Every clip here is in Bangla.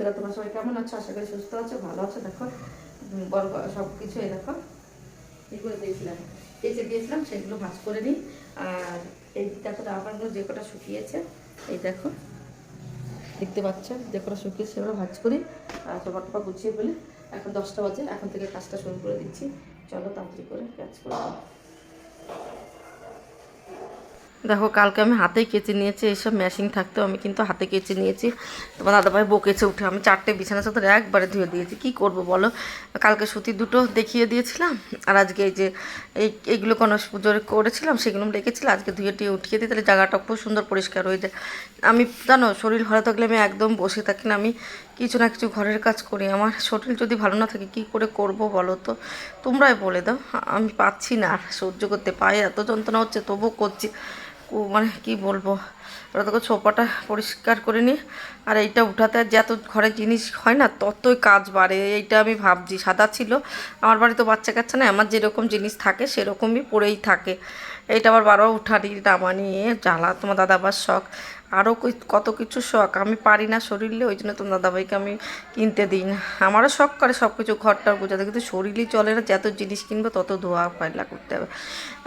বন্ধুরা তোমরা সবাই কেমন আছো? আশা করি সুস্থ আছো, ভালো আছো, দেখো। বড় সব কিছু এই দেখো। এগুলো দিয়েছিলাম। কেচে দিয়েছিলাম, সেগুলো ভাজ করে নিই। আর এই দেখো দাবাগুলো যে কটা শুকিয়েছে, এই দেখো। দেখতে পাচ্ছ? যে কটা শুকিয়েছে, সেগুলো ভাজ করি। আর টপা গুছিয়ে বলে এখন দশটা বাজে, এখন থেকে কাজটা শুরু করে দিচ্ছি। চলো তাড়াতাড়ি করে কাজ করে নিই। দেখো, কালকে আমি হাতেই কেচে নিয়েছি, এইসব মেশিন থাকতেও আমি কিন্তু হাতে কেচে নিয়েছি। তোমার দাদাভাই বকেছে উঠে, আমি চারটে বিছানা চাদর একবারে ধুয়ে দিয়েছি। কি করব বলো? কালকে সুতি দুটো দেখিয়ে দিয়েছিলাম, আর আজকে এই যে এই, এইগুলো গণেশ পুজোর করেছিলাম, সেগুলো আমি রেখেছিলাম আজকে ধুয়ে টুয়ে উঠিয়ে দিই, তাহলে জায়গাটা খুব সুন্দর পরিষ্কার হয়ে যায়। আমি জানো, শরীর ভালো থাকলে আমি একদম বসে থাকি না, আমি কিছু না কিছু ঘরের কাজ করি। আমার শরীর যদি ভালো না থাকে, কি করে করব বলো তো? তোমরাই বলে দাও, আমি পাচ্ছি না আর সহ্য করতে, পায়ে এত যন্ত্রণা হচ্ছে, তবুও করছি। মানে কি বলব, ওরা তোকে ছোপাটা পরিষ্কার করে নিই আর এইটা উঠাতে যত ঘরে জিনিস হয় না, ততই কাজ বাড়ে, এইটা আমি ভাবছি, সাদা ছিল, আমার বাড়িতে বাচ্চা কাচ্চা না, আমার যেরকম জিনিস থাকে সেরকমই পরেই থাকে, এইটা আবার বারবার উঠানি নামানি নিয়ে জ্বালা, তোমার দাদাবার শখ আরও কত কিছু শখ। আমি পারি না শরীরে ওই জন্য তোমার দাদাভাইকে আমি কিনতে দিই না। আমারও শখ করে সব কিছু ঘরটার বোঝাতে কিন্তু শরীরই চলে না, যত জিনিস কিনবো তত ধোয়া পায়লা করতে হবে।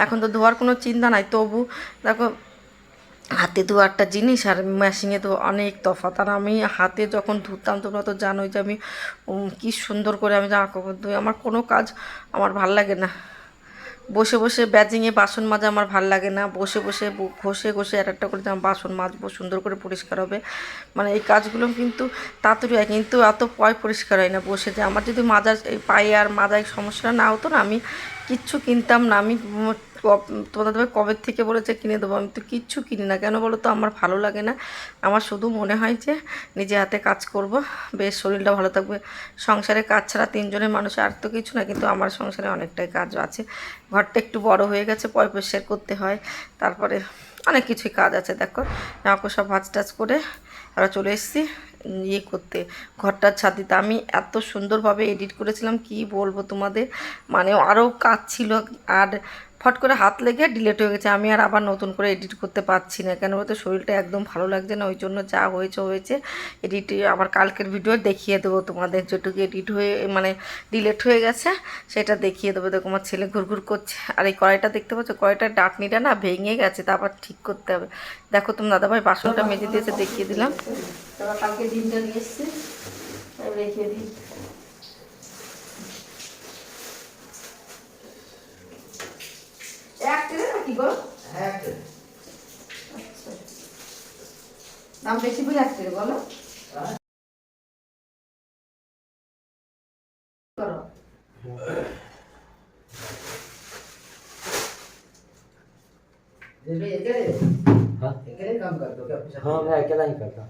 এখন তো ধোয়ার কোনো চিন্তা নাই, তবু দেখো, হাতে ধোয়া একটা জিনিস আর মেশিনে তো অনেক তফাৎ। আর আমি হাতে যখন ধুতাম, তোমরা তো জানোই যে আমি কি সুন্দর করে আমি জামা কাপড় ধুই। আমার কোনো কাজ আমার ভালো লাগে না। বসে বসে ব্যাজিংয়ে বাসন মাজা আমার ভালো লাগে না। বসে বসে ঘষে ঘষে এক একটা করে যেমন বাসন মাজবো, সুন্দর করে পরিষ্কার হবে। মানে এই কাজগুলো কিন্তু তাড়াতাড়ি হয়, কিন্তু এত পয় পরিষ্কার হয় না বসে যে। আমার যদি মাজার এই পায়ে আর মাজায় সমস্যা না হতো না, আমি কিচ্ছু কিনতাম না। আমি তোমাদের কবে থেকে বলেছে কিনে দেবো? আমি তো কিচ্ছু কিনি না। কেন বলো তো? আমার ভালো লাগে না। আমার শুধু মনে হয় যে, নিজে হাতে কাজ করব, বেশ শরীরটা ভালো থাকবে। সংসারে কাজ ছাড়া তিনজনের মানুষ আর তো কিছু না, কিন্তু আমার সংসারে অনেকটাই কাজ আছে। ঘরটা একটু বড় হয়ে গেছে পয় পরিষ্কার করতে হয়। তারপরে অনেক কিছুই কাজ আছে, দেখো। আমাকে সব ভাজ টাজ করে আমরা চলে এসেছি ইয়ে করতে। ঘরটার ছাদ। দিতে আমি এত সুন্দরভাবে এডিট করেছিলাম, কি বলব তোমাদের? মানে আরও কাজ ছিল। আর ফট করে হাত লেগে ডিলেট হয়ে গেছে। আমি আর আবার নতুন করে এডিট করতে পারছি না। কেন বলতে? শরীরটা একদম ভালো লাগছে না, ওই জন্য যা হয়েছে হয়েছে। এডিট আবার কালকের ভিডিও দেখিয়ে দেবো তোমাদের যেটুকু এডিট হয়ে মানে ডিলেট হয়ে গেছে, সেটা দেখিয়ে দেবো। দেখো, আমার ছেলে ঘুরঘুর করছে। আর এই কড়াইটা দেখতে পাচ্ছ? কড়াইটার ডাটনিটা না ভেঙে গেছে, তা আবার ঠিক করতে হবে। দেখো তুমি দাদাভাই বাসনটা মেজে দিয়েছে, দেখিয়ে দিলাম। তারপর কালকে ডিমটা নিয়ে এসছে। রেখে দিই। এক ট্রে নাকি গো আচ্ছা দাম বেশি বলে এক ট্রে বলো করো हाँ अकेले काम करते हो क्या पूछा हाँ मैं अकेला ही करता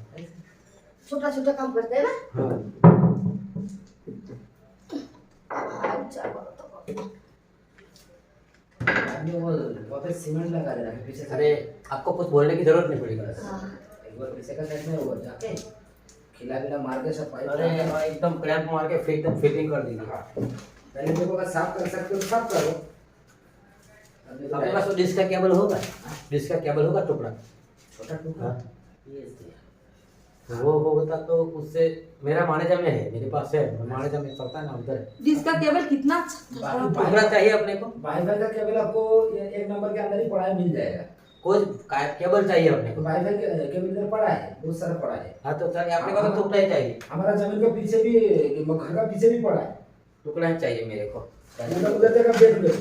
छोटा छोटा काम करते हैं ना हाँ अच्छा बोलो तो बोलो। आदमी वो बहुत सीमेंट लगा दे रहा है पीछे अरे आपको कुछ बोलने की ज़रूरत नहीं पड़ेगी एक बार पीछे का साइड में वो जाके। खिला खिला मार के सब पाइप अरे हाँ, एकदम क्रैम्प मार के फिट फिटिंग कर देंगे पहले देखो अगर साफ़ कर सकते हो तो साफ़ करो। तो आपके पास वो डिस्क का केबल होगा। डिस्क का केबल होगा टुकड़ा। छोटा टुकड़ा? हाँ। वो होता तो उससे मेरा मानेजा में है मेरे पास है मानेजा में चलता है ना उधर है। जिसका केवल कितना टुकड़ा चाहिए अपने को? वाईफाई का केबल आपको एक नंबर के अंदर ही पड़ा है मिल जाएगा। कोई का- केबल चाहिए अपने को? वाईफाई के केबल इधर पड़ा है बहुत सारा पड़ा है। हाँ तो चाहिए अपने को तो टुकड़ा ही चाहिए। हमारा ज़मीन के पीछे भी घर का पीछे भी पड़ा है। टुकड़ा ही चाहिए मेरे को। उधर उधर जगह देख लो एक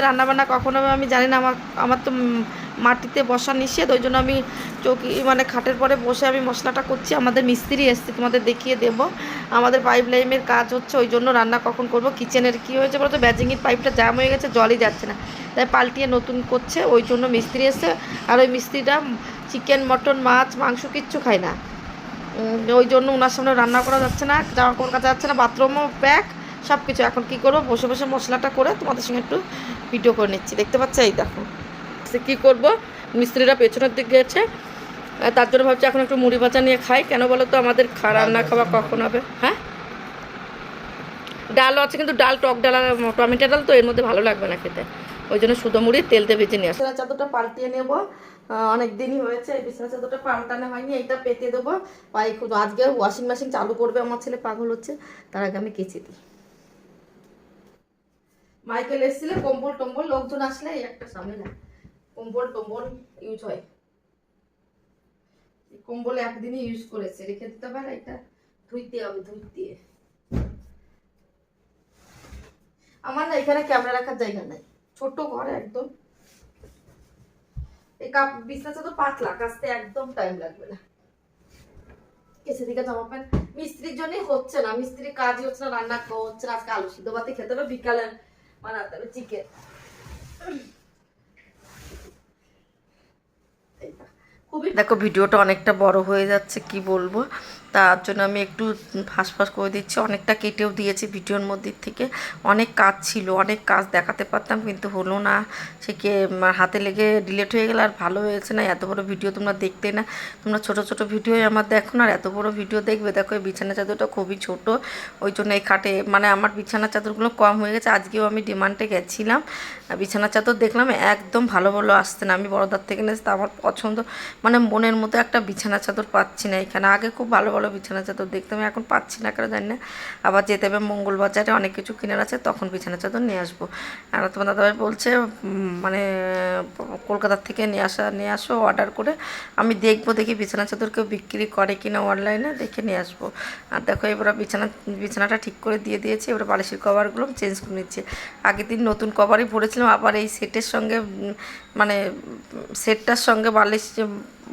बार রান্না বান্না কখন আমি জানি না, আমার আমার তো মাটিতে বসা নিষেধ, ওই জন্য আমি চৌকি মানে খাটের পরে বসে আমি মশলাটা করছি, আমাদের মিস্ত্রি এসছে, তোমাদের দেখিয়ে দেব। আমাদের পাইপ লাইনের কাজ হচ্ছে, ওই জন্য রান্না কখন করব কিচেনের কি হয়েছে বলতো ব্যাজিংয়ের পাইপটা জ্যাম হয়ে গেছে, জলই যাচ্ছে না। তাই পাল্টিয়ে নতুন করছে, ওই জন্য মিস্ত্রি এসছে, আর ওই মিস্ত্রিটা চিকেন মটন মাছ, মাংস কিচ্ছু খায় না। ওই জন্য ওনার সামনে রান্না করা যাচ্ছে না জামা কাপড় কাচা যাচ্ছে না বাথরুমও প্যাক সব কিছু এখন কি করব? বসে বসে মশলাটা করে তোমাদের সঙ্গে একটু ভিডিও করে নিচ্ছি। দেখতে পাচ্ছ? এই দেখো। সে কী করব? মিস্ত্রিরা পেছনের দিকে গেছে। তার জন্য ভাবছি এখন একটু মুড়ি ভাজা নিয়ে খাই। কেন বলো তো? আমাদের রান্না খাওয়া কখন হবে? হ্যাঁ? ডালও আছে কিন্তু ডাল টক ডাল আর টমেটো ডাল তো এর মধ্যে ভালো লাগবে না খেতে। ওই জন্য সুতো মুড়ি তেল দিয়ে ভেজে নিয়ে আসি। বিছানা চাদরটা পাল্টিয়ে নেব। অনেক দিনই হয়েছে। এই বিছানা চাদরটা পাল্টানো হয়নি। এইটা পেতে দেবো। পাই খুব আজকে ওয়াশিং মেশিন চালু করবে আমার ছেলে পাগল হচ্ছে। তার আগে আমি কেচে দিই। মাইকেল এসেছিলে, কম্বল টম্বল, লোকজন আসলে এই একটা ঝামেলা। কম্বল টম্বল ইউজ হয়। কম্বল একদিনই ইউজ করেছে, রেখে দিতে পারে এটা? ধুইতে হবে, ধুইতে। আমার না এখানে ক্যামেরা রাখার জায়গা নাই। ছোট ঘর একদম। এই কাপ বিছনাটা তো পাতলা, কাচতে একদম টাইম লাগবে না। কেসে দিকে জামা প্যান্ট। মিস্ত্রির জন্যই হচ্ছে না মিস্ত্রি কাজই হচ্ছে না, রান্না হচ্ছে না, আজকে আলু সিদ্ধ ভাতে খেতে হবে, বিকালে চিকেন দেখো ভিডিওটা অনেকটা বড় হয়ে যাচ্ছে কি বলব? তার জন্য আমি একটু ফাঁস করে দিচ্ছি। অনেকটা কেটেও দিয়েছি ভিডিওর মধ্যে থেকে। অনেক কাজ ছিল, অনেক কাজ দেখাতে পারতাম, কিন্তু হলো না। সে কে হাতে লেগে ডিলেট হয়ে গেলে আর ভালো হয়েছে না। এত বড় ভিডিও তোমরা দেখতে না। তোমরা ছোট ছোট ভিডিও আমার দেখো না আর এত বড় ভিডিও দেখবে। দেখো, এই বিছানা চাদরটা খুবই ছোট। ওই জন্য এই খাটে মানে আমার বিছানা চাদরগুলো কম হয়ে গেছে। আজকেও আমি ডিমান্ডে গেছিলাম। বিছানা চাদর দেখলাম, একদম ভালো ভালো আসছে না। আমি বড়দার থেকে নিয়েছি তা আমার পছন্দ। মানে মনের মতো একটা বিছানা চাদর পাচ্ছি না এখানে। আগে খুব ভালো বিছানা চাদর দেখতে আমি এখন পাচ্ছি না কেন জানি না। আবার যেতে হবে মঙ্গলবাজারে, অনেক কিছু কেনার আছে, তখন বিছানা চাদর নিয়ে আসব। আর তোমার দাদাভাই বলছে মানে কলকাতার থেকে নিয়ে আসা, নিয়ে আসো অর্ডার করে। আমি দেখব, দেখি বিছানা চাদর কেউ বিক্রি করে কিনা অনলাইনে দেখে নিয়ে আসব। আর দেখো, এবার বিছানা, বিছানাটা ঠিক করে দিয়ে দিয়েছি, এবার বালিশের কভারগুলো চেঞ্জ করে নিচ্ছে। আগের দিন নতুন কভারই পরেছিলাম আবার এই সেটের সঙ্গে মানে সেটটার সঙ্গে বালিশ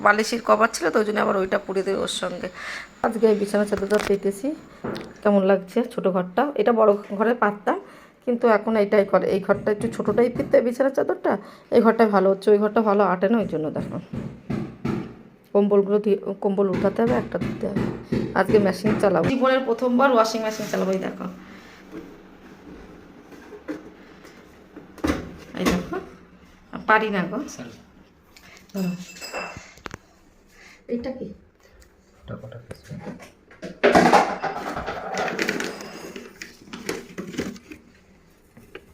বালিশের কভার ছিল তো ওই জন্য আবার ওইটা পরে দিই ওর সঙ্গে। আজকে এই বিছানা চাদরটা পেতেছি। কেমন লাগছে ছোটো ঘরটা? এটা বড় ঘরে পারতাম কিন্তু এখন এইটাই করে। এই ঘরটা একটু ছোটোটাই পেতে বিছানা চাদরটা। এই ঘরটা ভালো হচ্ছে, ওই ঘরটা ভালো আটে না ওই জন্য দেখো। কম্বলগুলো দিয়ে কম্বল উঠাতে হবে, একটা দিতে হবে। আজকে মেশিন চালাবো। জীবনের প্রথমবার ওয়াশিং মেশিন চালাবো এই দেখো। এই দেখো। পারি না গো। ধরো। এইটা কি?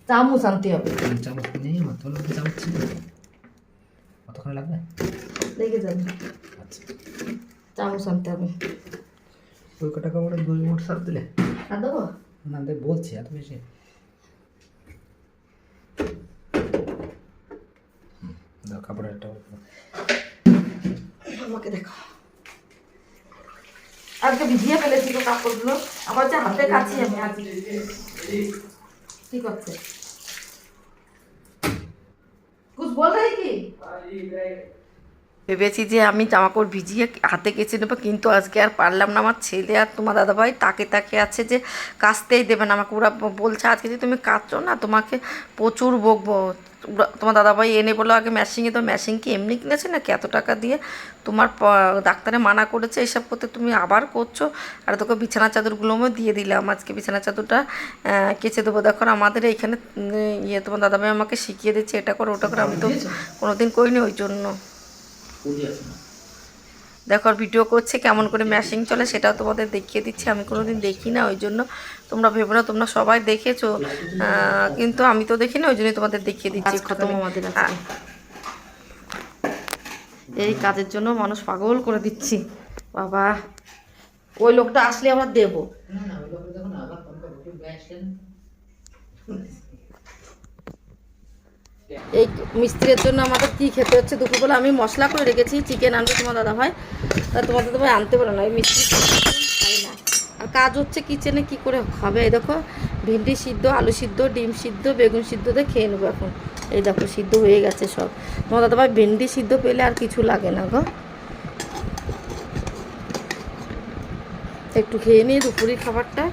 চামচ আনতে হবে। চামচ নেই আমার তোর চামচ ছিল। কতক্ষণ লাগবে? লেগে যাবে। আচ্ছা। চামচ আনতে হবে। ওই কটা কাপড়ে দুই মোট সার দিলে? আর দেবো? না দেখ বলছি এত বেশি। একটা আমাকে দেখো। আজকে ভিজিয়ে ফেলেছি তো কাপড়গুলো। আবার যে হাতে কাছি আমি আজকে কি করছে? কুছ বল রে কি ভেবেছি যে আমি জামা কাপড় ভিজিয়ে হাতে কেচে নেব, কিন্তু আজকে আর পারলাম না। আমার ছেলে আর তোমার দাদাভাই তাকে তাকে আছে যে কাচতেই দেবে না। আমাকে ওরা বলছে, আজকে যে তুমি কাচছো না, তোমাকে প্রচুর বকবো। তোমার দাদাভাই এনে বলো আগে ম্যাশিংয়ে তো ম্যাশিং কি এমনি কিনেছে নাকি এত টাকা দিয়ে? তোমার ডাক্তারে মানা করেছে, এসব করতে তুমি আবার করছ? আর তোকে বিছানা চাদরগুলোও দিয়ে দিলাম। আজকে বিছানা চাদরটা কেচে দেবো। দেখো আমাদের এইখানে ইয়ে তোমার দাদাভাই আমাকে শিখিয়ে দিচ্ছে, এটা করো, ওটা করো। আমি তো কোনোদিন করিনি ওই জন্য। দেখো আর ভিডিও করছে কেমন করে ম্যাশিং চলে সেটাও তোমাদের দেখিয়ে দিচ্ছি। আমি কোনোদিন দেখি না ওই জন্য তোমরা ভেবো না তোমরা সবাই দেখেছ। কিন্তু আমি তো দেখি না ওই জন্যই তোমাদের দেখিয়ে দিচ্ছি খতম আমাদের এই কাজের জন্য মানুষ পাগল করে দিচ্ছি। বাবা ওই লোকটা আসলে আমরা দেবো না না ওই লোকের দেখো না আবার ফোন করব একটু ব্যাস এই মিস্ত্রির জন্য আমাদের কি খেতে হচ্ছে? দুপুরবেলা আমি মশলা করে রেখেছি চিকেন আনবে তোমার দাদা ভাই। তা তোমার দাদা ভাই আনতে পারো না, এই মিস্ত্রি না। আর কাজ হচ্ছে কিচেনে কি করে হবে? এই দেখো, ভিন্ডি সিদ্ধ, আলু সিদ্ধ, ডিম সিদ্ধ, বেগুন সিদ্ধ দিয়ে খেয়ে নেব এখন। এই দেখো, সিদ্ধ হয়ে গেছে সব। তোমার দাদা ভাই ভেন্ডি সিদ্ধ পেলে আর কিছু লাগে না গো। একটু খেয়ে নিই দুপুরের খাবারটা।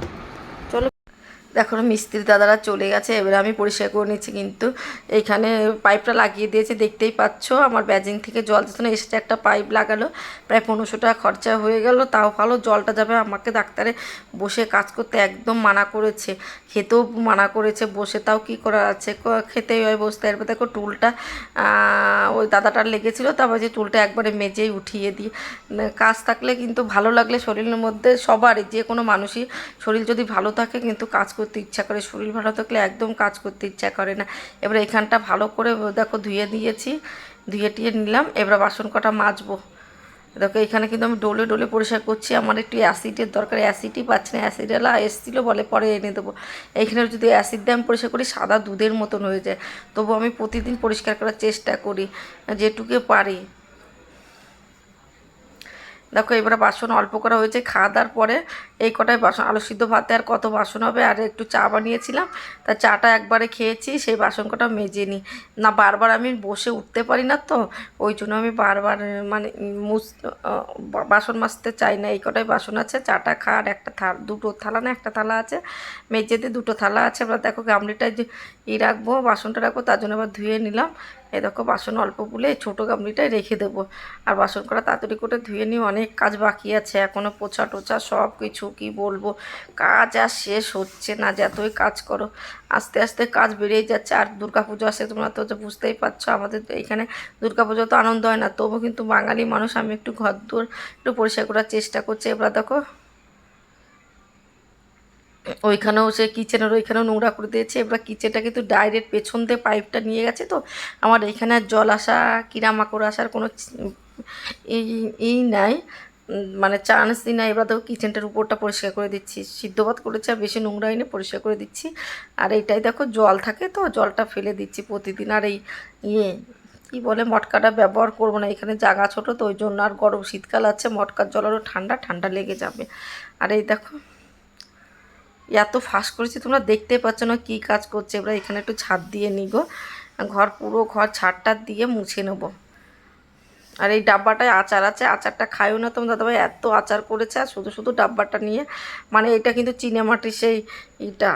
দেখো মিস্ত্রি দাদারা চলে গেছে, এবারে আমি পরিষ্কার করে নিচ্ছি কিন্তু। এইখানে পাইপটা লাগিয়ে দিয়েছে, দেখতেই পাচ্ছ, আমার ব্যাজিং থেকে জল যেত না, এসেছে একটা পাইপ লাগালো, প্রায় পনেরোশো টাকা খরচা হয়ে গেল, তাও ভালো জলটা যাবে, আমাকে ডাক্তারে বসে কাজ করতে একদম মানা করেছে, খেতেও মানা করেছে, বসে তাও কি করার আছে খেতেই হয় বসতে, এরপর দেখো টুলটা ওই দাদাটার লেগেছিলো, তারপর যে টুলটা একবারে মেজেই উঠিয়ে দিই কাজ থাকলে কিন্তু ভালো লাগলে শরীরের মধ্যে সবারই, যে কোনো মানুষই শরীর যদি ভালো থাকে কিন্তু কাজ করতে ইচ্ছা করে, শরীর ভালো থাকলে একদম কাজ করতে ইচ্ছা করে না। এবার এখানটা ভালো করে দেখো ধুয়ে দিয়েছি, ধুয়ে টিয়ে নিলাম, এবার বাসন কটা মাজবো। দেখো এখানে কিন্তু আমি ডোলে ডোলে পরিষ্কার করছি, আমার একটু অ্যাসিডের দরকার, অ্যাসিডই পাচ্ছি না অ্যাসিডেলা এসেছিল বলে পরে এনে দেবো। এইখানে যদি অ্যাসিড দিয়ে আমি পরিষ্কার করি, সাদা দুধের মতন হয়ে যায়। তবু আমি প্রতিদিন পরিষ্কার করার চেষ্টা করি, যেটুকু পারি। দেখো, এবারে বাসন অল্প করা হয়েছে। খাওয়া দাওয়ার পরে এই কটাই বাসন, আলু সিদ্ধ ভাতে আর কত বাসন হবে? আর একটু চা বানিয়েছিলাম। তা চাটা একবারে খেয়েছি, সেই বাসন কটা মেজে নিই না, বারবার আমি বসে উঠতে পারি না তো, ওই জন্য আমি বারবার মানে মুস বাসন মাজতে চাই না। এই কটাই বাসন আছে, চাটা খাওয়ার একটা থাল, দুটো থালা না, একটা থালা আছে। মেজেতে দুটো থালা আছে। এবার দেখো, গামলিটায় যে ই রাখব, বাসনটা রাখব, তার জন্য আবার ধুয়ে নিলাম। এই দেখো, বাসন অল্প বলে ছোটো গামলিটাই রেখে দেবো। আর বাসন করা তাড়াতাড়ি করে ধুয়ে নিয়ে অনেক কাজ বাকি আছে। এখনও পোছা টোছা সব কিছু কি বলব? কাজ আর শেষ হচ্ছে না যতই কাজ করো। আস্তে আস্তে কাজ বেড়েই যাচ্ছে। আর দুর্গা পুজো আসে তোমরা তো বুঝতেই পারছ, আমাদের এখানে দুর্গা পুজো তো আনন্দ হয় না। তবু কিন্তু বাঙালি মানুষ, আমি একটু ঘর দূর একটু পরিষ্কার করার চেষ্টা করছি। এবার দেখো ওইখানেও সে কিচেনের ওইখানেও নোংরা করে দিয়েছে। এবার কিচেনটা কিন্তু ডাইরেক্ট পেছন দিয়ে পাইপটা নিয়ে গেছে তো। আমার এখানে জল আসা, কিরামাকড় আসার কোনো এই নাই। মানে চান্সই নাই। এবার দেখো কিচেনটার উপরটা পরিষ্কার করে দিচ্ছি। সিদ্ধ ভাত করেছে, আর বেশি নোংরা এনে পরিষ্কার করে দিচ্ছি। আর এইটাই দেখো জল থাকে তো, জলটা ফেলে দিচ্ছি প্রতিদিন। আর এই ইয়ে কি বলে, মটকাটা ব্যবহার করব না। এখানে জায়গা ছোটো তো, ওই জন্য আর গরম শীতকাল আছে। মটকার জল আরও ঠান্ডা ঠান্ডা লেগে যাবে। আর এই দেখো এত ফাস্ট করেছি, তোমরা দেখতে পাচ্ছ না কী কাজ করছে। এবার এখানে একটু ছাদ দিয়ে নিগো ঘর, পুরো ঘর ছাদটা দিয়ে মুছে নেব। আর এই ডাব্বাটায় আচার আছে, আচারটা খাইও না তোমার। দাদাভাই এত আচার করেছে, আর শুধু শুধু ডাব্বাটা নিয়ে মানে এটা কিন্তু চিনেমাটির সেই ইটা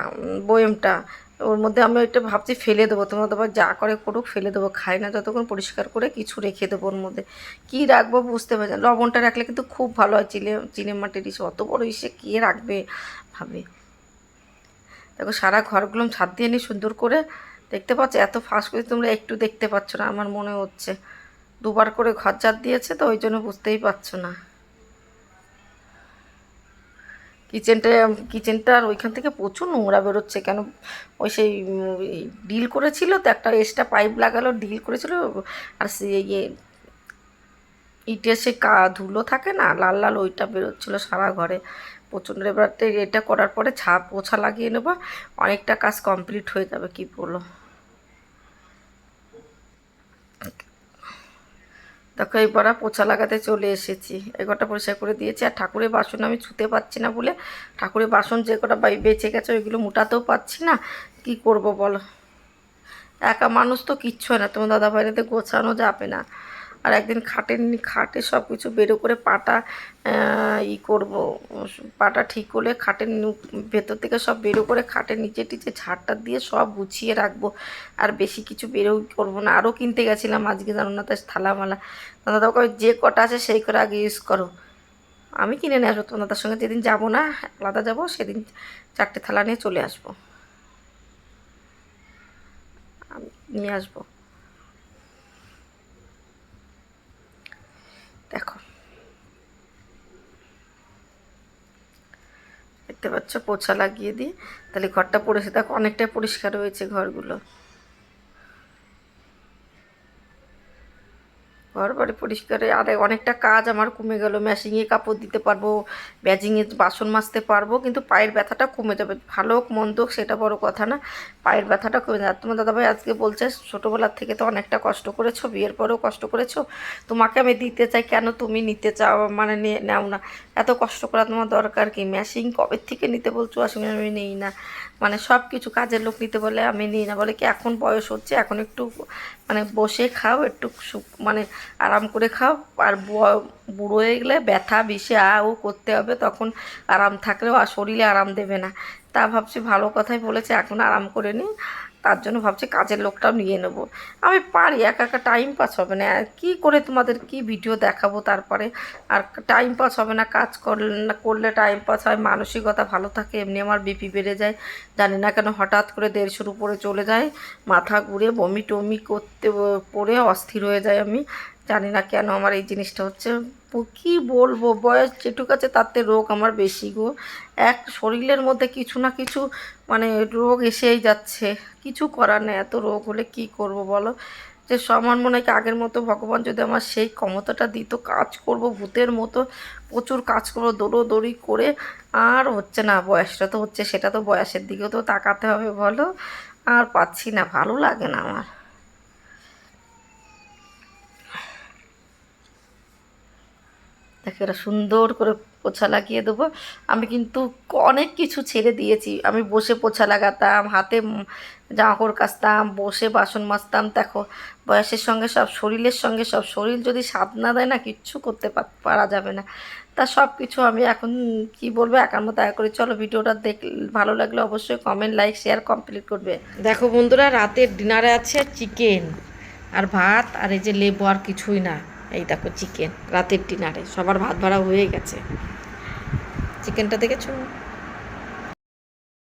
বয়েমটা। ওর মধ্যে আমি ওইটা ভাবছি ফেলে দেবো। তোমার দাদা যা করে করুক, ফেলে দেবো। খাই না যতক্ষণ, পরিষ্কার করে কিছু রেখে দেবো ওর মধ্যে। কী রাখব বুঝতে পারছি। লবণটা রাখলে কিন্তু খুব ভালো হয়। চিনে চিনেমাটির ইসে, অত বড় ইসে কে রাখবে? ভাবে। দেখো, সারা ঘরগুলো ছাদ দিয়ে নিই সুন্দর করে দেখতে পাচ্ছ, এত ফাস্ট করে তোমরা একটু দেখতে পাচ্ছ না, আমার মনে হচ্ছে। দুবার করে ঘর ঝাড় দিয়েছে তো, ওই জন্য বুঝতেই পারছ না। কিচেনটা কিচেনটার ওইখান থেকে প্রচুর নোংরা বেরোচ্ছে, কেন? ওই সেই ডিল করেছিল তো, একটা এক্সট্রা পাইপ লাগালো ডিল করেছিল, আর সে ইয়ে ইটের সে কা, ধুলো থাকে না, লাল লাল ওইটা বেরোচ্ছিলো সারা ঘরে। প্রচণ্ড এবারতে এটা করার পরে ছাপ পোছা লাগিয়ে নেব, অনেকটা কাজ কমপ্লিট হয়ে যাবে, কি বলো? দেখো, এবার পোছা লাগাতে চলে এসেছি। এই কটা পরিষ্কার করে দিয়েছি, আর ঠাকুরের বাসন আমি ছুতে পারছি না বলে, ঠাকুরের বাসন যে কটা বেঁচে গেছে, ওইগুলো মোটাতেও পাচ্ছি না, কি করব বলো? একা মানুষ তো কিচ্ছু হয় না, তোমার দাদা বাইরেতে গোছানো যাবে না। আর একদিন খাটে নি- খাটে সব কিছু বেরো করে পাটা ই করব। পাটা ঠিক করলে খাটের ভেতর থেকে সব বেরো করে খাটের নিচে টিচে ঝাড়টা দিয়ে সব গুছিয়ে রাখব। আর বেশি কিছু বেরো করব না। আরও কিনতে গেছিলাম আজকে, জানো না, তার থালামালা দাদা কয় যে কটা আছে সেই করে আগে ইউজ করো। আমি কিনে নিয়ে আসব তোমার দাদার সঙ্গে। যেদিন যাব না আলাদা যাব, সেদিন চারটে থালা নিয়ে চলে আসব। আমি নিয়ে আসব। দেখো। দেখতে পাচ্ছ পোছা লাগিয়ে দিই। তাহলে ঘরটা পরিষ্কার দেখো অনেকটাই পরিষ্কার হয়েছে ঘরগুলো। ঘর বাড়ি পরিষ্কারে আর অনেকটা কাজ আমার কমে গেল। মেশিংয়ে কাপড় দিতে পারব ব্যাজিংয়ে বাসন মাজতে পারব, কিন্তু পায়ের ব্যথাটা কমে যাবে। ভালো হোক, মন্দ সেটা বড় কথা না। পায়ের ব্যথাটা কমে যাবে। তোমার দাদাভাই আজকে বলছে, ছোটোবেলার থেকে তো অনেকটা কষ্ট করেছ, বিয়ের পরেও কষ্ট করেছ। তোমাকে আমি দিতে চাই, কেন তুমি নিতে চাও? মানে নিয়ে নাও না। এত কষ্ট করা তোমার দরকার কি? মেশিন কবে থেকে নিতে বলছো? আসলে আমি নিই না। মানে সব কিছু কাজের লোক নিতে বলে আমি নিই না। বলে কি, এখন বয়স হচ্ছে, এখন একটু মানে বসে খাও, একটু মানে আরাম করে খাও। আর বুড়ো হয়ে গেলে ব্যথা, বিষে, আ ও করতে হবে, তখন আরাম থাকলেও আর শরীরে আরাম দেবে না। তা ভাবছি ভালো কথাই বলেছে, এখন আরাম করে নিই তার জন্য ভাবছি কাজের লোকটাও নিয়ে নেব। আমি পারি, একা একা টাইম পাস হবে না। কী করে তোমাদের কি ভিডিও দেখাবো তারপরে? আর টাইম পাস হবে না, কাজ করলে না করলে টাইম পাস হয়, মানসিকতা ভালো থাকে, এমনি আমার বিপি বেড়ে যায়। জানি না কেন হঠাৎ করে দেড়শোর উপরে চলে যায়, মাথা ঘুরে বমি টমি করতে, পড়ে অস্থির হয়ে যায় আমি। জানি না কেন আমার এই জিনিসটা হচ্ছে কি বলব? বয়স যেটুক আছে তাতে রোগ আমার বেশি গো। এক শরীরের মধ্যে কিছু না কিছু মানে রোগ এসেই যাচ্ছে। কিছু করার নেই, এত রোগ হলে কি করব বলো? যে সমান মনে হয় আগের মতো ভগবান যদি আমার সেই ক্ষমতাটা দিত, কাজ করব, ভূতের মতো প্রচুর কাজ করব, দৌড়োদৌড়ি করে, আর হচ্ছে না বয়সটা তো হচ্ছে, সেটা তো বয়সের দিকেও তো তাকাতে হবে বলো? আর পাচ্ছি না, ভালো লাগে না আমার। দেখো এটা সুন্দর করে পোছা লাগিয়ে দেবো। আমি কিন্তু অনেক কিছু ছেড়ে দিয়েছি। আমি বসে পোছা লাগাতাম, হাতে উম জামা কাপড় কাচতাম, বসে বাসন মাজতাম। দেখো, বয়সের সঙ্গে সব, শরীরের সঙ্গে সব, শরীর যদি স্বাদ না দেয় না, কিচ্ছু করতে পারা যাবে না। তা সব কিছু আমি এখন, কি বলব, একার মতো এক করে। চলো, ভিডিওটা দেখ, ভালো লাগলে অবশ্যই কমেন্ট লাইক শেয়ার কমপ্লিট করবে। দেখো বন্ধুরা, রাতের ডিনারে আছে চিকেন আর ভাত, আর এই যে লেবু আর কিছুই না। এই দেখো চিকেন রাতের ডিনারে সবার ভাত ভাড়া হয়ে গেছে। চিকেনটা দেখেছ?